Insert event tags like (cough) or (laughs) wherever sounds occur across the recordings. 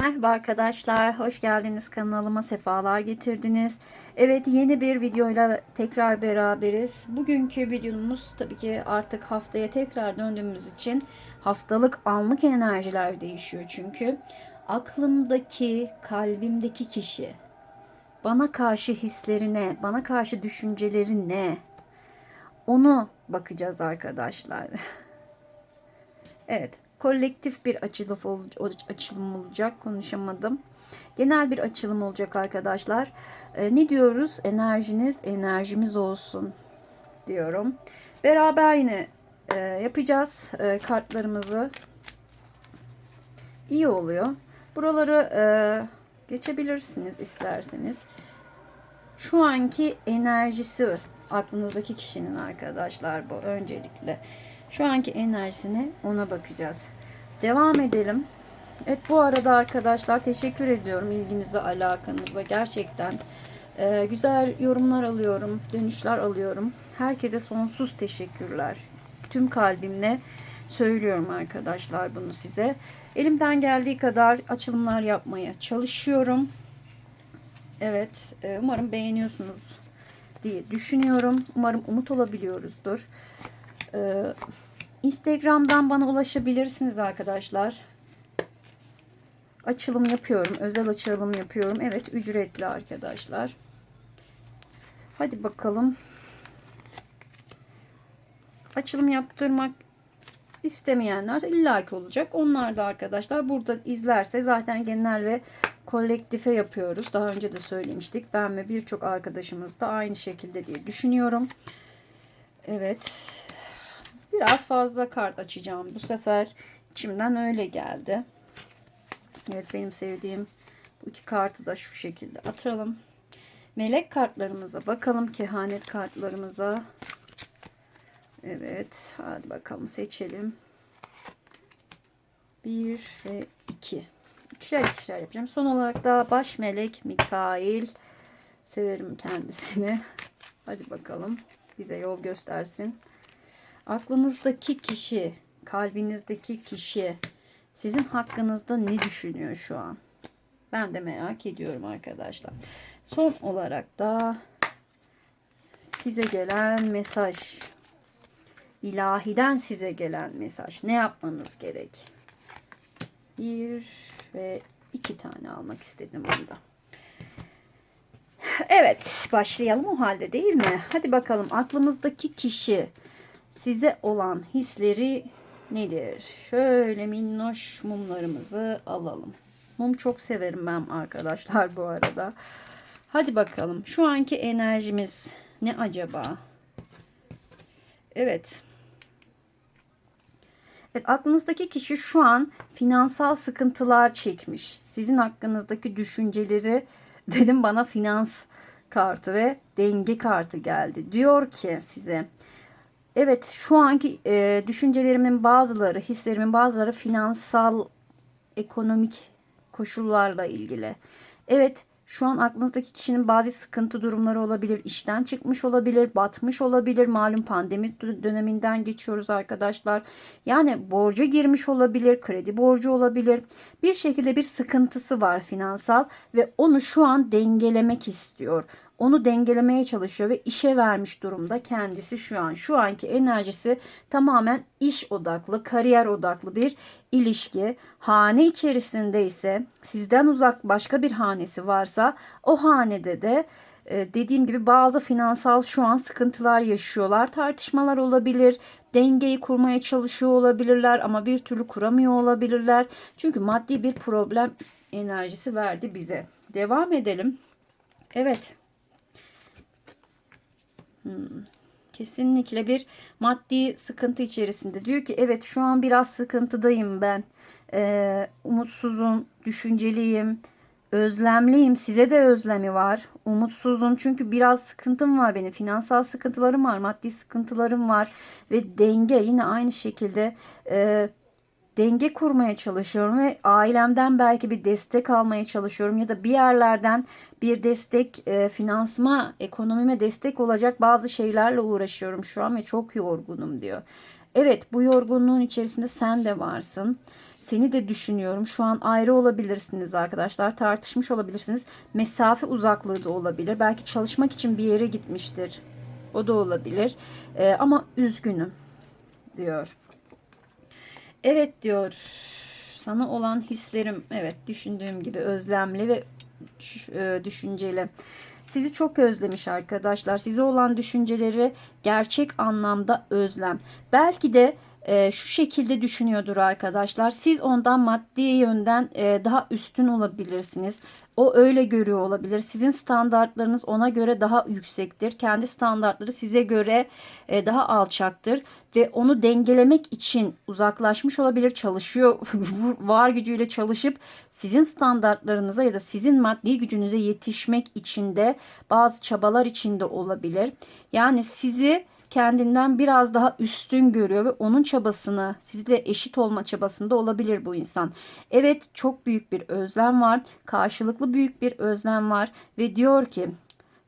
Merhaba arkadaşlar, hoş geldiniz kanalıma, sefalar getirdiniz. Evet, yeni bir videoyla tekrar beraberiz. Bugünkü videomuz tabii ki artık haftaya tekrar döndüğümüz için haftalık anlık enerjiler değişiyor çünkü. Aklımdaki, kalbimdeki kişi, bana karşı hisleri ne, bana karşı düşünceleri ne? Onu bakacağız arkadaşlar. (laughs) Evet, kolektif bir açılım, açılım olacak. Konuşamadım. Genel bir açılım olacak arkadaşlar. Ee, ne diyoruz? Enerjiniz enerjimiz olsun diyorum. Beraber yine e, yapacağız e, kartlarımızı. İyi oluyor. Buraları e, geçebilirsiniz isterseniz. Şu anki enerjisi aklınızdaki kişinin arkadaşlar bu öncelikle. Şu anki enerjisine ona bakacağız. Devam edelim. Evet bu arada arkadaşlar teşekkür ediyorum ilginize alakanıza. Gerçekten e, güzel yorumlar alıyorum. Dönüşler alıyorum. Herkese sonsuz teşekkürler. Tüm kalbimle söylüyorum arkadaşlar bunu size. Elimden geldiği kadar açılımlar yapmaya çalışıyorum. Evet e, umarım beğeniyorsunuz diye düşünüyorum. Umarım umut olabiliyoruzdur. Ee, Instagram'dan bana ulaşabilirsiniz arkadaşlar. Açılım yapıyorum. Özel açılım yapıyorum. Evet ücretli arkadaşlar. Hadi bakalım. Açılım yaptırmak istemeyenler illaki olacak. Onlar da arkadaşlar burada izlerse zaten genel ve kolektife yapıyoruz. Daha önce de söylemiştik. Ben ve birçok arkadaşımız da aynı şekilde diye düşünüyorum. Evet. Biraz fazla kart açacağım bu sefer. İçimden öyle geldi. Evet benim sevdiğim bu iki kartı da şu şekilde atalım. Melek kartlarımıza bakalım. Kehanet kartlarımıza. Evet. Hadi bakalım seçelim. Bir ve iki. İkişer ikişer yapacağım. Son olarak da baş melek Mikail. Severim kendisini. Hadi bakalım. Bize yol göstersin. Aklınızdaki kişi, kalbinizdeki kişi sizin hakkınızda ne düşünüyor şu an? Ben de merak ediyorum arkadaşlar. Son olarak da size gelen mesaj. İlahiden size gelen mesaj. Ne yapmanız gerek? Bir ve iki tane almak istedim bunda. Evet başlayalım o halde değil mi? Hadi bakalım aklımızdaki kişi size olan hisleri nedir? Şöyle minnoş mumlarımızı alalım. Mum çok severim ben arkadaşlar bu arada. Hadi bakalım şu anki enerjimiz ne acaba? Evet. Evet aklınızdaki kişi şu an finansal sıkıntılar çekmiş. Sizin hakkınızdaki düşünceleri (laughs) dedim bana finans kartı ve denge kartı geldi. Diyor ki size Evet şu anki e, düşüncelerimin bazıları, hislerimin bazıları finansal, ekonomik koşullarla ilgili. Evet şu an aklınızdaki kişinin bazı sıkıntı durumları olabilir. işten çıkmış olabilir, batmış olabilir. Malum pandemi döneminden geçiyoruz arkadaşlar. Yani borca girmiş olabilir, kredi borcu olabilir. Bir şekilde bir sıkıntısı var finansal ve onu şu an dengelemek istiyor onu dengelemeye çalışıyor ve işe vermiş durumda kendisi şu an. Şu anki enerjisi tamamen iş odaklı, kariyer odaklı bir ilişki. Hane içerisinde ise sizden uzak başka bir hanesi varsa o hanede de e, dediğim gibi bazı finansal şu an sıkıntılar yaşıyorlar. Tartışmalar olabilir. Dengeyi kurmaya çalışıyor olabilirler ama bir türlü kuramıyor olabilirler. Çünkü maddi bir problem enerjisi verdi bize. Devam edelim. Evet. Kesinlikle bir maddi sıkıntı içerisinde. Diyor ki evet şu an biraz sıkıntıdayım ben. Ee, umutsuzum, düşünceliyim, özlemliyim. Size de özlemi var. Umutsuzum çünkü biraz sıkıntım var benim. Finansal sıkıntılarım var, maddi sıkıntılarım var. Ve denge yine aynı şekilde... E, denge kurmaya çalışıyorum ve ailemden belki bir destek almaya çalışıyorum ya da bir yerlerden bir destek, e, finansma, ekonomime destek olacak bazı şeylerle uğraşıyorum şu an ve çok yorgunum diyor. Evet bu yorgunluğun içerisinde sen de varsın. Seni de düşünüyorum. Şu an ayrı olabilirsiniz arkadaşlar. Tartışmış olabilirsiniz. Mesafe uzaklığı da olabilir. Belki çalışmak için bir yere gitmiştir. O da olabilir. Ee, ama üzgünüm diyor. Evet diyor. Sana olan hislerim evet düşündüğüm gibi özlemli ve e, düşünceli. Sizi çok özlemiş arkadaşlar. Size olan düşünceleri gerçek anlamda özlem. Belki de e, şu şekilde düşünüyordur arkadaşlar. Siz ondan maddi yönden e, daha üstün olabilirsiniz. O öyle görüyor olabilir. Sizin standartlarınız ona göre daha yüksektir. Kendi standartları size göre e, daha alçaktır ve onu dengelemek için uzaklaşmış olabilir. Çalışıyor, (laughs) var gücüyle çalışıp sizin standartlarınıza ya da sizin maddi gücünüze yetişmek için de bazı çabalar içinde olabilir. Yani sizi kendinden biraz daha üstün görüyor ve onun çabasını sizle eşit olma çabasında olabilir bu insan. Evet çok büyük bir özlem var. Karşılıklı büyük bir özlem var ve diyor ki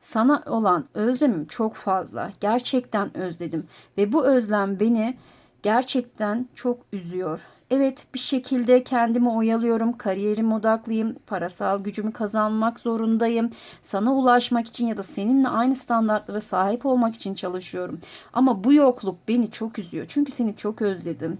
sana olan özlemim çok fazla. Gerçekten özledim ve bu özlem beni gerçekten çok üzüyor. Evet bir şekilde kendimi oyalıyorum, kariyerime odaklıyım, parasal gücümü kazanmak zorundayım. Sana ulaşmak için ya da seninle aynı standartlara sahip olmak için çalışıyorum. Ama bu yokluk beni çok üzüyor. Çünkü seni çok özledim.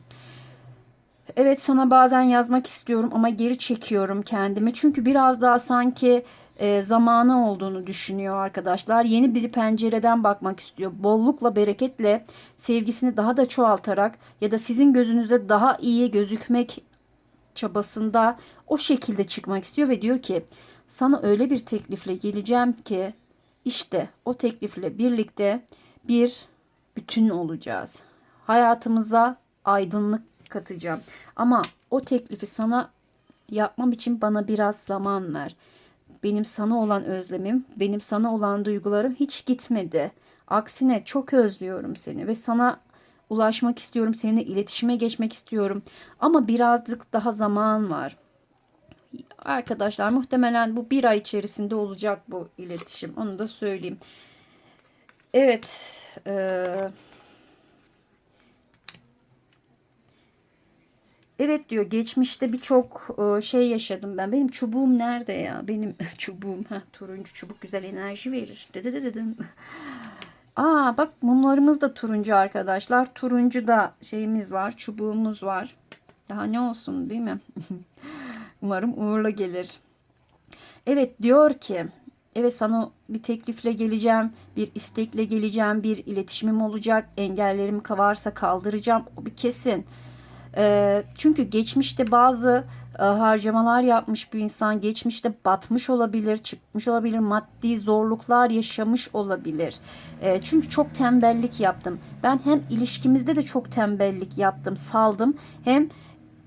Evet sana bazen yazmak istiyorum ama geri çekiyorum kendimi. Çünkü biraz daha sanki e, zamanı olduğunu düşünüyor arkadaşlar. Yeni bir pencereden bakmak istiyor. Bollukla, bereketle sevgisini daha da çoğaltarak ya da sizin gözünüze daha iyi gözükmek çabasında o şekilde çıkmak istiyor ve diyor ki sana öyle bir teklifle geleceğim ki işte o teklifle birlikte bir bütün olacağız. Hayatımıza aydınlık katacağım. Ama o teklifi sana yapmam için bana biraz zaman ver. Benim sana olan özlemim, benim sana olan duygularım hiç gitmedi. Aksine çok özlüyorum seni ve sana ulaşmak istiyorum, seninle iletişime geçmek istiyorum. Ama birazcık daha zaman var. Arkadaşlar muhtemelen bu bir ay içerisinde olacak bu iletişim. Onu da söyleyeyim. Evet. Eee Evet diyor geçmişte birçok e, şey yaşadım ben. Benim çubuğum nerede ya? Benim (laughs) çubuğum. Heh, turuncu çubuk güzel enerji verir. Aa bak mumlarımız da turuncu arkadaşlar. Turuncu da şeyimiz var. Çubuğumuz var. Daha ne olsun değil mi? (laughs) Umarım uğurla gelir. Evet diyor ki Evet sana bir teklifle geleceğim, bir istekle geleceğim, bir iletişimim olacak, engellerim varsa kaldıracağım. O bir kesin. E, çünkü geçmişte bazı e, harcamalar yapmış bir insan geçmişte batmış olabilir, çıkmış olabilir, maddi zorluklar yaşamış olabilir. E, çünkü çok tembellik yaptım. Ben hem ilişkimizde de çok tembellik yaptım, saldım. Hem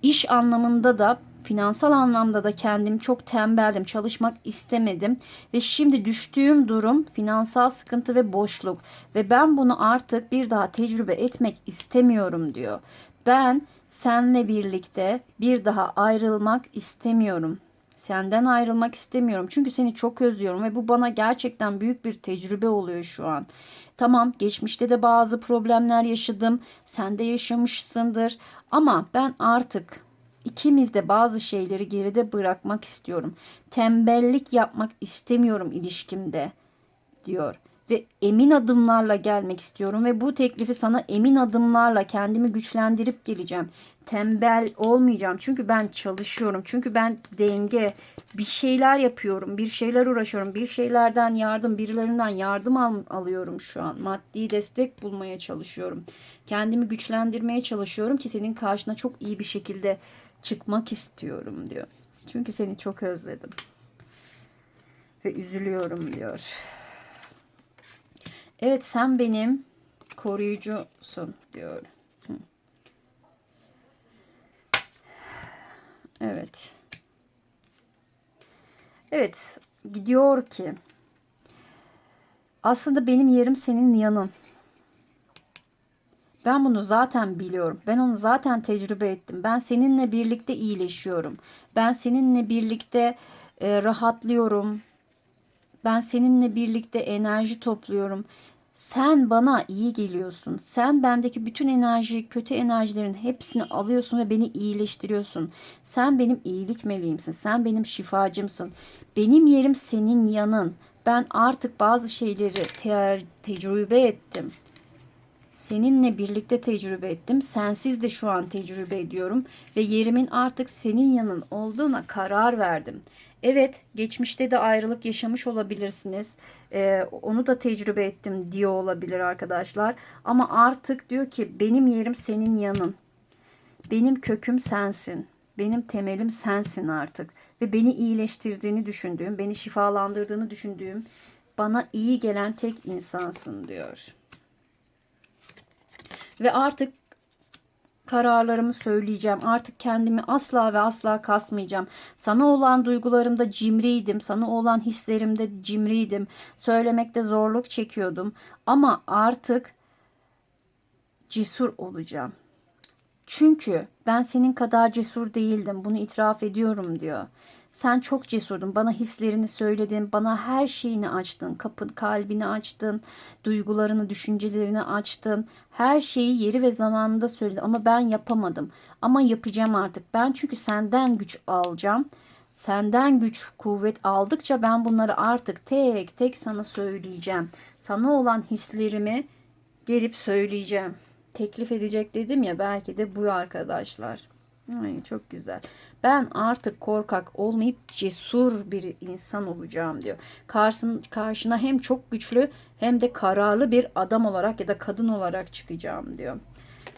iş anlamında da finansal anlamda da kendim çok tembeldim. Çalışmak istemedim ve şimdi düştüğüm durum finansal sıkıntı ve boşluk ve ben bunu artık bir daha tecrübe etmek istemiyorum diyor. Ben Senle birlikte bir daha ayrılmak istemiyorum. Senden ayrılmak istemiyorum. Çünkü seni çok özlüyorum ve bu bana gerçekten büyük bir tecrübe oluyor şu an. Tamam, geçmişte de bazı problemler yaşadım. Sen de yaşamışsındır. Ama ben artık ikimiz de bazı şeyleri geride bırakmak istiyorum. Tembellik yapmak istemiyorum ilişkimde diyor ve emin adımlarla gelmek istiyorum ve bu teklifi sana emin adımlarla kendimi güçlendirip geleceğim. Tembel olmayacağım çünkü ben çalışıyorum. Çünkü ben denge bir şeyler yapıyorum. Bir şeyler uğraşıyorum. Bir şeylerden yardım, birilerinden yardım al alıyorum şu an. Maddi destek bulmaya çalışıyorum. Kendimi güçlendirmeye çalışıyorum ki senin karşına çok iyi bir şekilde çıkmak istiyorum diyor. Çünkü seni çok özledim. Ve üzülüyorum diyor. Evet sen benim koruyucusun diyor. Evet. Evet gidiyor ki aslında benim yerim senin yanın. Ben bunu zaten biliyorum. Ben onu zaten tecrübe ettim. Ben seninle birlikte iyileşiyorum. Ben seninle birlikte e, rahatlıyorum. Ben seninle birlikte enerji topluyorum. Sen bana iyi geliyorsun. Sen bendeki bütün enerji, kötü enerjilerin hepsini alıyorsun ve beni iyileştiriyorsun. Sen benim iyilik meleğimsin. Sen benim şifacımsın. Benim yerim senin yanın. Ben artık bazı şeyleri te- tecrübe ettim. Seninle birlikte tecrübe ettim. Sensiz de şu an tecrübe ediyorum ve yerimin artık senin yanın olduğuna karar verdim. Evet, geçmişte de ayrılık yaşamış olabilirsiniz. Ee, onu da tecrübe ettim diyor olabilir arkadaşlar. Ama artık diyor ki benim yerim senin yanın. Benim köküm sensin. Benim temelim sensin artık. Ve beni iyileştirdiğini düşündüğüm, beni şifalandırdığını düşündüğüm, bana iyi gelen tek insansın diyor. Ve artık kararlarımı söyleyeceğim. Artık kendimi asla ve asla kasmayacağım. Sana olan duygularımda cimriydim. Sana olan hislerimde cimriydim. Söylemekte zorluk çekiyordum. Ama artık cesur olacağım. Çünkü ben senin kadar cesur değildim. Bunu itiraf ediyorum diyor. Sen çok cesurdun. Bana hislerini söyledin. Bana her şeyini açtın. Kapın, kalbini açtın. Duygularını, düşüncelerini açtın. Her şeyi yeri ve zamanında söyledin. Ama ben yapamadım. Ama yapacağım artık. Ben çünkü senden güç alacağım. Senden güç, kuvvet aldıkça ben bunları artık tek tek sana söyleyeceğim. Sana olan hislerimi gelip söyleyeceğim teklif edecek dedim ya belki de bu arkadaşlar. Ay, çok güzel. Ben artık korkak olmayıp cesur bir insan olacağım diyor. Karşın, karşına hem çok güçlü hem de kararlı bir adam olarak ya da kadın olarak çıkacağım diyor.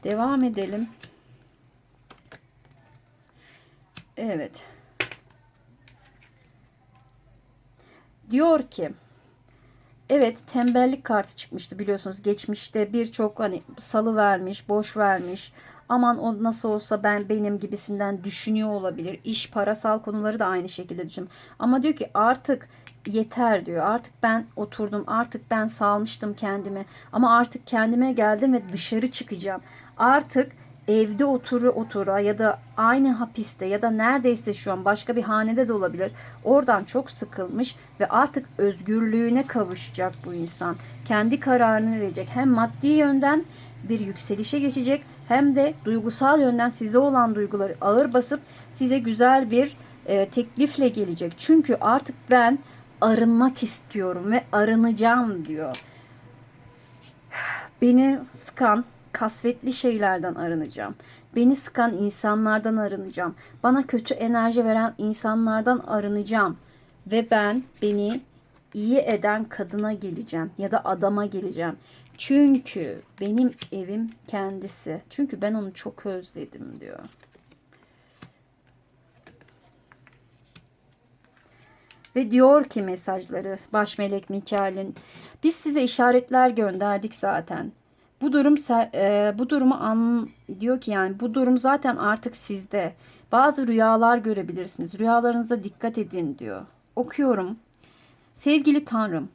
Devam edelim. Evet. Diyor ki Evet tembellik kartı çıkmıştı biliyorsunuz. Geçmişte birçok hani salı vermiş, boş vermiş. Aman o nasıl olsa ben benim gibisinden düşünüyor olabilir. İş, parasal konuları da aynı şekilde düşün. Ama diyor ki artık yeter diyor. Artık ben oturdum. Artık ben salmıştım kendimi. Ama artık kendime geldim ve dışarı çıkacağım. Artık evde oturu otura ya da aynı hapiste ya da neredeyse şu an başka bir hanede de olabilir. Oradan çok sıkılmış ve artık özgürlüğüne kavuşacak bu insan. Kendi kararını verecek. Hem maddi yönden bir yükselişe geçecek hem de duygusal yönden size olan duyguları ağır basıp size güzel bir e, teklifle gelecek. Çünkü artık ben arınmak istiyorum ve arınacağım diyor. (sighs) Beni sıkan, kasvetli şeylerden arınacağım. Beni sıkan insanlardan arınacağım. Bana kötü enerji veren insanlardan arınacağım. Ve ben beni iyi eden kadına geleceğim ya da adama geleceğim. Çünkü benim evim kendisi. Çünkü ben onu çok özledim diyor. Ve diyor ki mesajları baş melek Mikail'in biz size işaretler gönderdik zaten. Bu durum e, bu durumu an diyor ki yani bu durum zaten artık sizde. Bazı rüyalar görebilirsiniz. Rüyalarınıza dikkat edin diyor. Okuyorum. Sevgili Tanrım,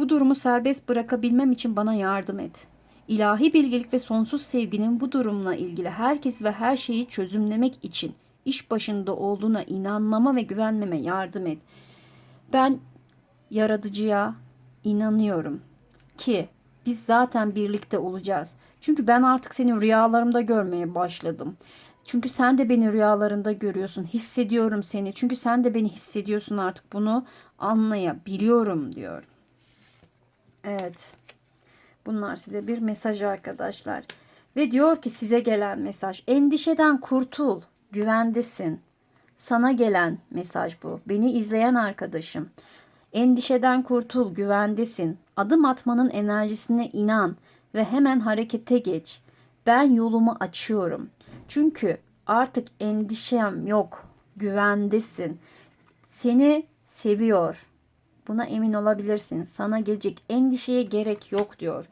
bu durumu serbest bırakabilmem için bana yardım et. İlahi bilgelik ve sonsuz sevginin bu durumla ilgili herkes ve her şeyi çözümlemek için iş başında olduğuna inanmama ve güvenmeme yardım et. Ben yaratıcıya inanıyorum ki biz zaten birlikte olacağız. Çünkü ben artık seni rüyalarımda görmeye başladım. Çünkü sen de beni rüyalarında görüyorsun. Hissediyorum seni. Çünkü sen de beni hissediyorsun artık. Bunu anlayabiliyorum diyor. Evet. Bunlar size bir mesaj arkadaşlar. Ve diyor ki size gelen mesaj. Endişeden kurtul. Güvendesin. Sana gelen mesaj bu. Beni izleyen arkadaşım. Endişeden kurtul, güvendesin. Adım atmanın enerjisine inan ve hemen harekete geç. Ben yolumu açıyorum. Çünkü artık endişem yok. Güvendesin. Seni seviyor. Buna emin olabilirsin. Sana gelecek endişeye gerek yok diyor.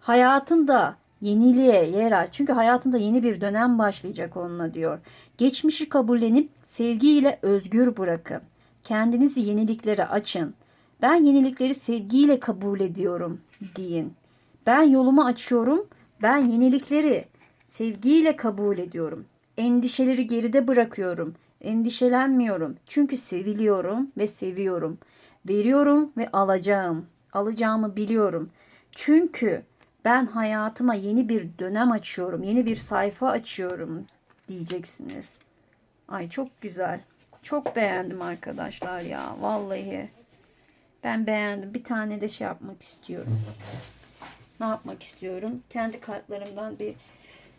Hayatında yeniliğe yer aç. Çünkü hayatında yeni bir dönem başlayacak onunla diyor. Geçmişi kabullenip sevgiyle özgür bırakın. Kendinizi yeniliklere açın. Ben yenilikleri sevgiyle kabul ediyorum deyin. Ben yolumu açıyorum. Ben yenilikleri sevgiyle kabul ediyorum. Endişeleri geride bırakıyorum. Endişelenmiyorum. Çünkü seviliyorum ve seviyorum. Veriyorum ve alacağım. Alacağımı biliyorum. Çünkü ben hayatıma yeni bir dönem açıyorum, yeni bir sayfa açıyorum diyeceksiniz. Ay çok güzel. Çok beğendim arkadaşlar ya. Vallahi. Ben beğendim. Bir tane de şey yapmak istiyorum. Ne yapmak istiyorum? Kendi kartlarımdan bir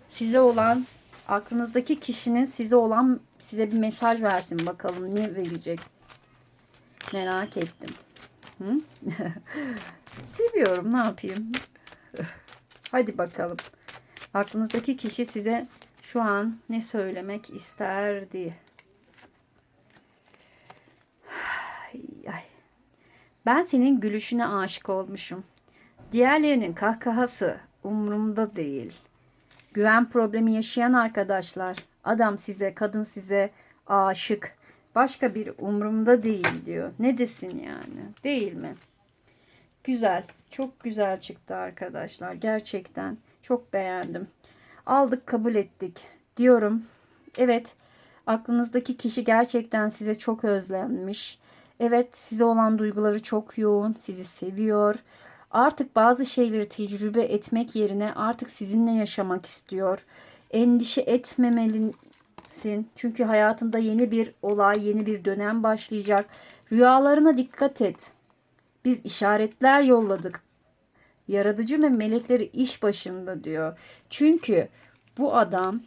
size olan aklınızdaki kişinin size olan size bir mesaj versin bakalım ne verecek. Merak ettim. Hı? (laughs) Seviyorum ne yapayım. (laughs) Hadi bakalım. Aklınızdaki kişi size şu an ne söylemek isterdi? (sighs) Ben senin gülüşüne aşık olmuşum. Diğerlerinin kahkahası umurumda değil. Güven problemi yaşayan arkadaşlar, adam size, kadın size aşık. Başka bir umurumda değil diyor. Ne desin yani? Değil mi? Güzel. Çok güzel çıktı arkadaşlar. Gerçekten çok beğendim. Aldık, kabul ettik diyorum. Evet, aklınızdaki kişi gerçekten size çok özlenmiş. Evet, size olan duyguları çok yoğun, sizi seviyor. Artık bazı şeyleri tecrübe etmek yerine artık sizinle yaşamak istiyor. Endişe etmemelisin. Çünkü hayatında yeni bir olay, yeni bir dönem başlayacak. Rüyalarına dikkat et. Biz işaretler yolladık. Yaratıcı ve melekleri iş başında diyor. Çünkü bu adam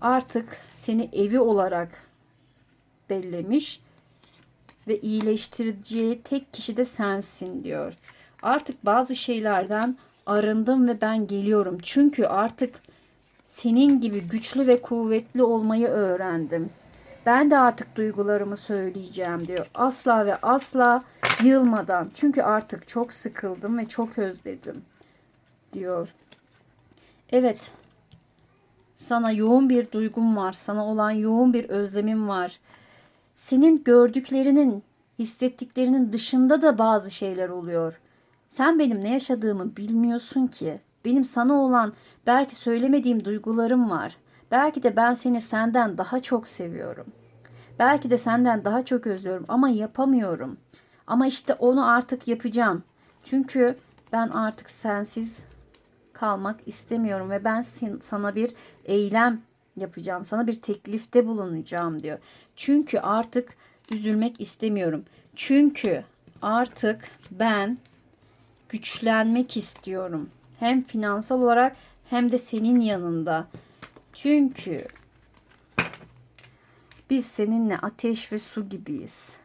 artık seni evi olarak bellemiş ve iyileştireceği tek kişi de sensin diyor. Artık bazı şeylerden arındım ve ben geliyorum. Çünkü artık senin gibi güçlü ve kuvvetli olmayı öğrendim. Ben de artık duygularımı söyleyeceğim diyor. Asla ve asla yılmadan. Çünkü artık çok sıkıldım ve çok özledim diyor. Evet. Sana yoğun bir duygum var. Sana olan yoğun bir özlemim var. Senin gördüklerinin, hissettiklerinin dışında da bazı şeyler oluyor. Sen benim ne yaşadığımı bilmiyorsun ki. Benim sana olan belki söylemediğim duygularım var. Belki de ben seni senden daha çok seviyorum. Belki de senden daha çok özlüyorum ama yapamıyorum. Ama işte onu artık yapacağım. Çünkü ben artık sensiz kalmak istemiyorum ve ben sen- sana bir eylem yapacağım. Sana bir teklifte bulunacağım diyor. Çünkü artık üzülmek istemiyorum. Çünkü artık ben güçlenmek istiyorum. Hem finansal olarak hem de senin yanında. Çünkü biz seninle ateş ve su gibiyiz.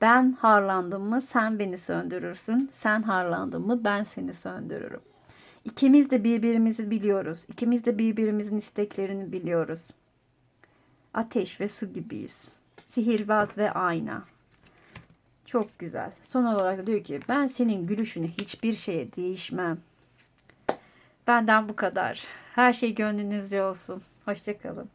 Ben harlandım mı sen beni söndürürsün. Sen harlandın mı ben seni söndürürüm. İkimiz de birbirimizi biliyoruz. İkimiz de birbirimizin isteklerini biliyoruz. Ateş ve su gibiyiz. Sihirbaz ve ayna. Çok güzel. Son olarak da diyor ki ben senin gülüşünü hiçbir şeye değişmem. Benden bu kadar. Her şey gönlünüzce olsun. Hoşçakalın.